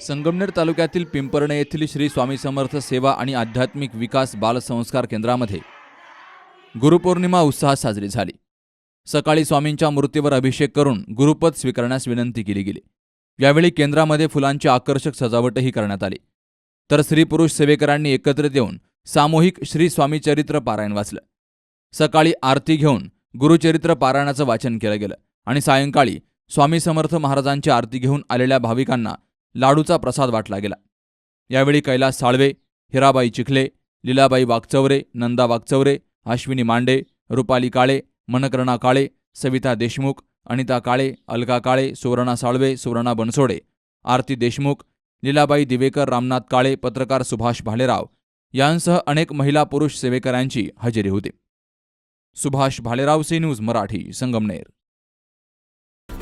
संगमनेर तालुक्यातील पिंपर्णे येथील श्री स्वामी समर्थ सेवा आणि आध्यात्मिक विकास बालसंस्कार केंद्रामध्ये गुरुपौर्णिमा उत्साहात साजरी झाली. सकाळी स्वामींच्या मूर्तीवर अभिषेक करून गुरुपद स्वीकारण्यास विनंती केली गेली. यावेळी केंद्रामध्ये फुलांची आकर्षक सजावटही करण्यात आली. तर स्त्री पुरुष सेवेकरांनी एकत्रित येऊन सामूहिक श्री स्वामीचरित्र पारायण वाचलं. सकाळी आरती घेऊन गुरुचरित्र पारायणाचं वाचन केलं गेलं आणि सायंकाळी स्वामी समर्थ महाराजांची आरती घेऊन आलेल्या भाविकांना लाडूचा प्रसाद वाटला गेला. यावेळी कैलास साळवे हिराबाई चिखले लीलाबाई वागचौरे नंदा वागचौरे अश्विनी मांडे रुपाली काळे मनकर्णा काळे सविता देशमुख अनिता काळे अलका काळे सुवर्णा साळवे सुवर्णा बनसोडे आरती देशमुख लीलाबाई दिवेकर रामनाथ काळे पत्रकार सुभाष भालेराव यांसह अनेक महिला पुरुष सेवेकरांची हजेरी होती. Subhash Bhalerao C news Marathi Sangamner.